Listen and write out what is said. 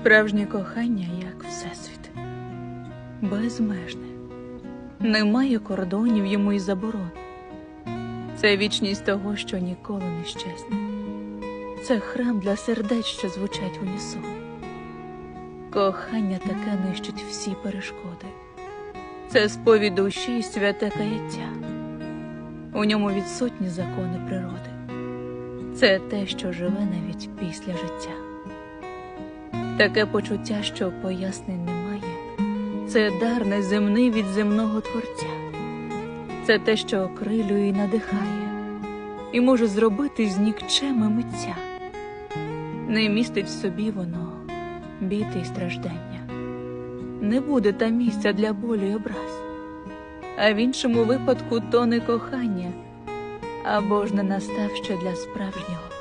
Справжнє кохання як всесвіт, безмежне, немає кордонів йому і заборон. Це вічність того, що ніколи не щезне. Це храм для сердець, що звучать в унісон. Кохання таке нищить всі перешкоди. Це сповідь душі і святе каяття. У ньому відсутні закони природи. Це те, що живе навіть після життя. Таке почуття, що пояснень немає, це дар неземний від земного творця. Це те, що окрилює і надихає, і може зробити з нікчеми митця. Не містить в собі воно біти й страждання. Не буде та місця для болю й образ, а в іншому випадку то не кохання, або ж не настав ще для справжнього